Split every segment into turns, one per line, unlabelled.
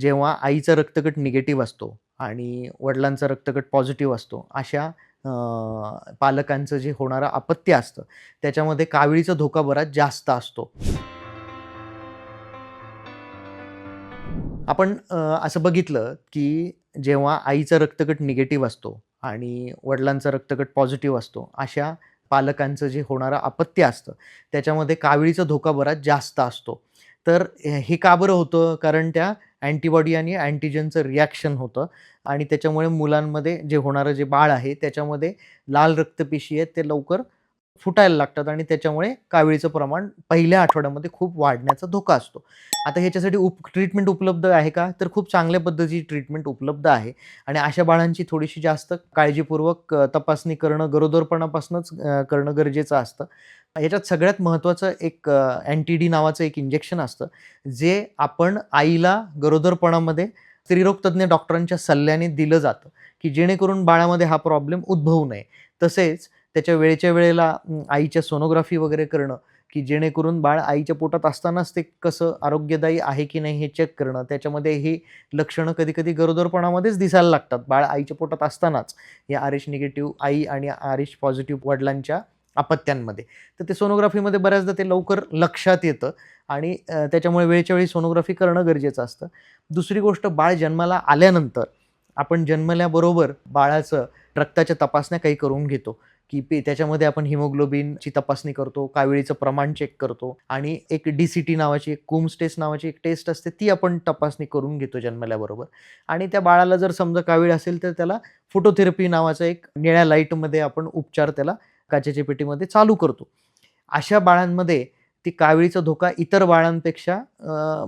जेव्हा आईचा रक्तगट निगेटिव्ह असतो आणि वडिलांचा रक्तगट पॉझिटिव्ह असतो अशा पालकांचं जे होणारं अपत्य असतं त्याच्यामध्ये काविळीचा धोका बराच जास्त असतो. आपण असं बघितलं की जेव्हा आईचा रक्तगट निगेटिव्ह असतो आणि वडिलांचा रक्तगट पॉझिटिव्ह असतो अशा पालकांचं जे होणारं अपत्य असतं त्याच्यामध्ये काविळीचा धोका बराच जास्त असतो. तर हे का बरं होतं? कारण त्या अँटीबॉडी आणि अँटीजनचं रिॲक्शन होतं. आणि त्याच्यामुळे मुलांमध्ये जे होणारं जे बाळ आहे त्याच्यामध्ये लाल रक्तपेशी आहेत ते लवकर फुटायला लागतात आणि त्याच्यामुळे कावीळीचं प्रमाण पहिल्या आठवड्यामध्ये खूप वाढण्याचा धोका असतो. आता ह्याच्यासाठी उप ट्रीटमेंट उपलब्ध आहे का? तर खूप चांगल्या पद्धतीची ट्रीटमेंट उपलब्ध आहे. आणि अशा बाळांची थोडीशी जास्त काळजीपूर्वक तपासणी करणं गरोदरपणापासूनच करणं गरजेचं असतं. याच्यात सगळ्यात महत्त्वाचं एक अँटी डी नावाचं एक इंजेक्शन असतं जे आपण आईला गरोदरपणामध्ये स्त्रीरोगतज्ञ डॉक्टरांच्या सल्ल्याने दिलं जातं की जेणेकरून बाळामध्ये हा प्रॉब्लेम उद्भवू नये. तसेच त्याच्या वेळेच्या वेळेला आईच्या सोनोग्राफी वगैरे करणं की जेणेकरून बाळ आईच्या पोटात असतानाच ते कसं आरोग्यदायी आहे की नाही हे चेक करणं त्याच्यामध्ये ही लक्षणं कधी कधी गरोदरपणामध्येच दिसायला लागतात. बाळ आईच्या पोटात असतानाच या आर एच निगेटिव्ह आई आणि आर एच पॉझिटिव्ह वडिलांच्या अपत्यांमध्ये तर ते सोनोग्राफीमध्ये बऱ्याचदा ते लवकर लक्षात येतं आणि त्याच्यामुळे वेळच्या वेळी सोनोग्राफी करणं गरजेचं असतं. दुसरी गोष्ट बाळ जन्माला आल्यानंतर आपण जन्मल्याबरोबर बाळाचं रक्ताच्या तपासण्या काही करून घेतो की पे त्याच्यामध्ये आपण हिमोग्लोबिनची तपासणी करतो कावेळीचं प्रमाण चेक करतो आणि एक डी सी टी नावाची एक कुम्स टेस्ट नावाची एक टेस्ट असते ती आपण तपासणी करून घेतो जन्मल्याबरोबर. आणि त्या बाळाला जर समजा कावीळ असेल तर त्याला फोटोथेरपी नावाचा एक निळ्या लाईटमध्ये आपण उपचार त्याला काचेच्या पेटीमध्ये चालू करतो. अशा बाळांमध्ये ती कावळीचा धोका इतर बाळांपेक्षा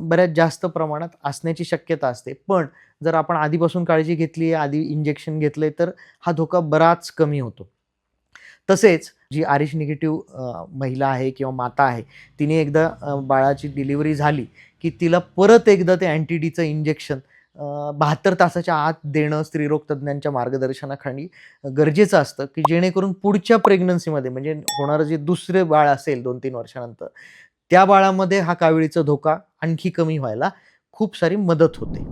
बऱ्याच जास्त प्रमाणात असण्याची शक्यता असते. पण जर आपण आधीपासून काळजी घेतली आधी इंजेक्शन घेतले तर हा धोका बराच कमी होतो. तसेच जी आरिश निगेटिव्ह महिला आहे किंवा माता आहे तिने एकदा बाळाची डिलिव्हरी झाली की तिला परत एकदा ते अँटीडीचं इंजेक्शन बहात्तर तासाच्या आत देणं स्त्रीरोग तज्ज्ञांच्या मार्गदर्शनाखाली गरजेचं असतं की जेणेकरून पुढच्या प्रेग्नन्सीमध्ये म्हणजे होणारं जे दुसरे बाळ असेल दोन तीन वर्षानंतर त्या बाळामध्ये हा काविळीचा धोका आणखी कमी व्हायला खूप सारी मदत होते.